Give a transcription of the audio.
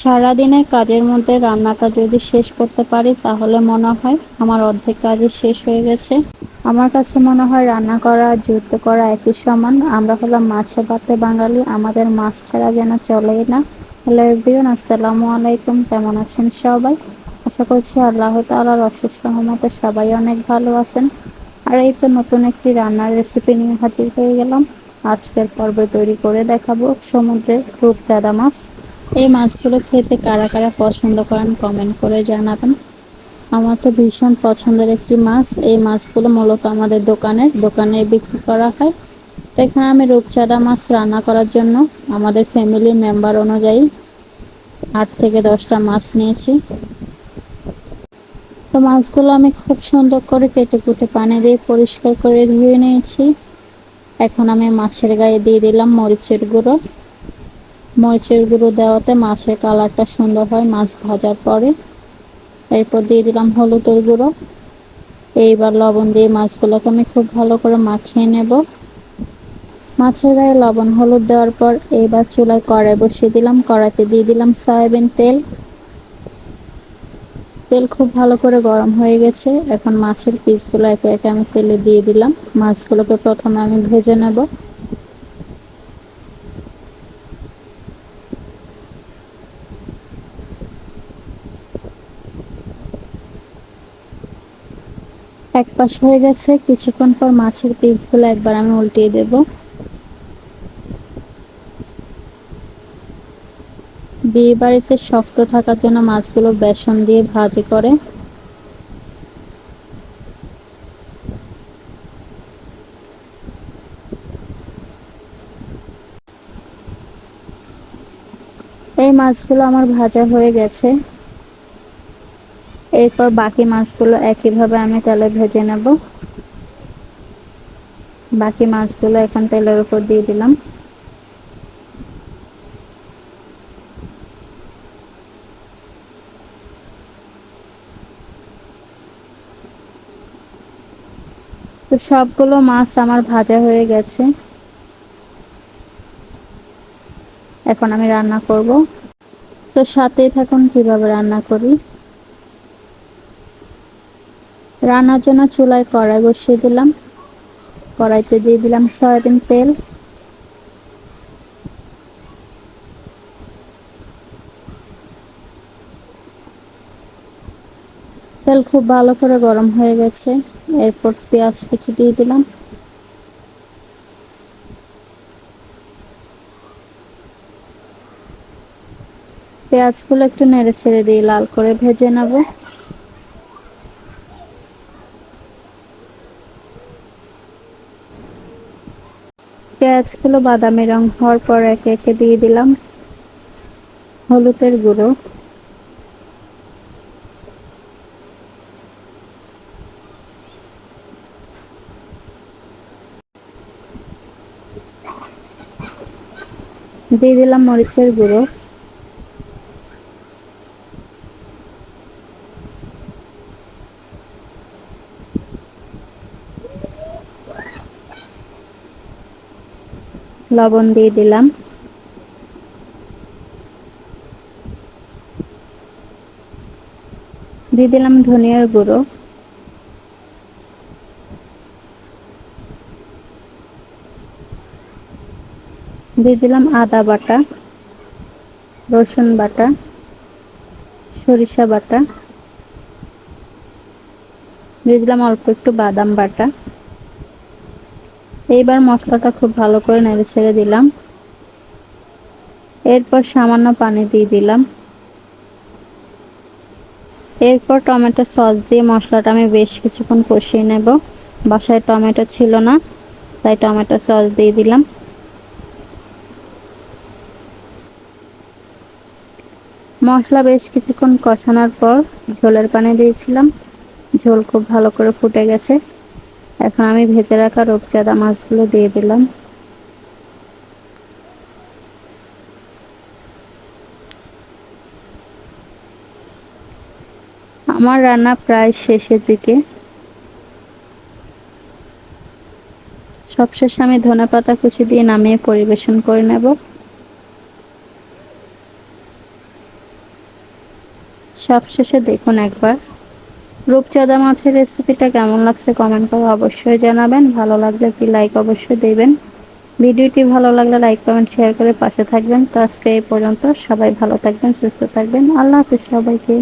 সারাদিনের কাজের মধ্যে রান্নাটা যদি শেষ করতে পারি, তাহলে মনে হয় আমার অর্ধেক কাজই শেষ হয়ে গেছে। আমার কাছে মনে হয় রান্না করা, যুদ্ধ করা একই সমান। আমরা হলাম মাছে ভাতে বাঙালি, আমাদের মাছ ছাড়া যেন চলেই না। হ্যালো এভরিওয়ান, আসসালামু আলাইকুম। কেমন আছেন সবাই? আশা করছি আল্লাহ তালার অশেষ রহমতে সবাই অনেক ভালো আছেন। আর এই তো নতুন একটি রান্নার রেসিপি নিয়ে হাজির হয়ে গেলাম। আজকের পর্বে তৈরি করে দেখাবো সমুদ্রের রূপচাঁদা মাছ। এই মাছগুলো খেতে কারা কারা পছন্দ করেন কমেন্ট করে জানাবেন। আমার তো ভীষণ পছন্দের একটি মাছ। এই মাছগুলো মূলত আমাদের দোকানের দোকানে বিক্রি করা হয়। এখানে আমি রূপচাঁদা মাছ রান্না করার জন্য আমাদের ফ্যামিলির মেম্বার অনুযায়ী আট থেকে দশটা মাছ নিয়েছি। তো মাছগুলো আমি খুব সুন্দর করে কেটে কুটে পানি দিয়ে পরিষ্কার করে ধুয়ে নিয়েছি। এখন আমি মাছের গায়ে দিয়ে দিলাম মরিচের গুঁড়ো। মরিচের গুঁড়ো দেওয়াতে মাছের কালারটা সুন্দর হয়, মাছ ভাজার পরে। এরপর দিয়ে দিলাম হলুদের গুঁড়ো। এইবার লবণ দিয়ে মাছগুলোকে আমি খুব ভালো করে মাখিয়ে নেব। মাছের গায়ে লবণ হলুদ দেওয়ার পর এইবার চুলায় কড়াই বসিয়ে দিলাম। কড়াইতে দিয়ে দিলাম সয়াবিন তেল। তেল খুব ভালো করে গরম হয়ে গেছে। এখন মাছের পিসগুলো একে একে আমি তেলে দিয়ে দিলাম। মাছগুলোকে প্রথমে আমি ভেজে নেব। এক পাশ হয়ে গেছে, কিছুক্ষণ পর মাছের পিসগুলো একবার আমি উল্টিয়ে দেব। বিয়ে বাড়িতে শক্ত থাকার জন্য মাছগুলো বেসন দিয়ে ভাজি করে। এই মাছগুলো আমার ভাজা হয়ে গেছে। এরপর বাকি মাছগুলো একইভাবে আমি তেলে ভেজে নেব। বাকি মাছগুলো এখন তেলের উপর দিয়ে দিলাম। তো সবগুলো মাছ আমার ভাজা হয়ে গেছে। এখন আমি রান্না করব। তো সাথেই থাকুন, কীভাবে রান্না করি। রান্নার জন্য চুলায় কড়াই বসিয়ে দিলাম। কড়াইতে দিয়ে দিলাম সয়াবিন তেল। তেল খুব ভালো করে গরম হয়ে গেছে। এরপর পেঁয়াজ কুচি দিয়ে দিলাম। পেঁয়াজগুলো একটু নেড়ে ছেড়ে দিয়ে লাল করে ভেজে নেব। পেঁয়াজগুলো বাদামি রং হওয়ার পর একে একে দিয়ে দিলাম হলুদের গুঁড়ো। দিয়ে দিলাম মরিচের গুঁড়ো। লবণ দিয়ে দিলাম। দিয়ে দিলাম ধনিয়ার গুঁড়ো। দিয়ে দিলাম আদা বাটা, রসুন বাটা, সরিষা বাটা। দিয়ে দিলাম অল্প একটু বাদাম বাটা। এইবার মশলাটা খুব ভালো করে নেড়ে ছেড়ে দিলাম। এরপর সামান্য পানি দিয়ে দিলাম। এরপর টমেটো সস দিয়ে মশলাটা আমি বেশ কিছুক্ষণ কষিয়ে নেব। বাসায় টমেটো ছিল না, তাই টমেটো সস দিয়ে দিলাম। মশলা বেশ কিছুক্ষণ কষানোর পর ঝোলের পানি দিয়েছিলাম। ঝোল খুব ভালো করে ফুটে গেছে। এখন আমি ভেজে রাখা রূপচাঁদা মাছগুলো দিয়ে দিলাম। আমার রান্না প্রায় শেষের দিকে। সবশেষে আমি ধনে পাতা কুচি দিয়ে নামিয়ে পরিবেশন করে নেব। সবশেষে দেখুন একবার। রূপচাঁদা মাছের রেসিপিটা কেমন লাগছে কমেন্ট করে অবশ্যই জানাবেন। ভালো লাগলে কি লাইক অবশ্যই দেবেন। ভিডিওটি ভালো লাগলে লাইক কমেন্ট শেয়ার করে পাশে থাকবেন। তো আজকে এই পর্যন্ত সবাই ভালো থাকবেন, সুস্থ থাকবেন। আল্লাহ হাফিজ সবাইকে।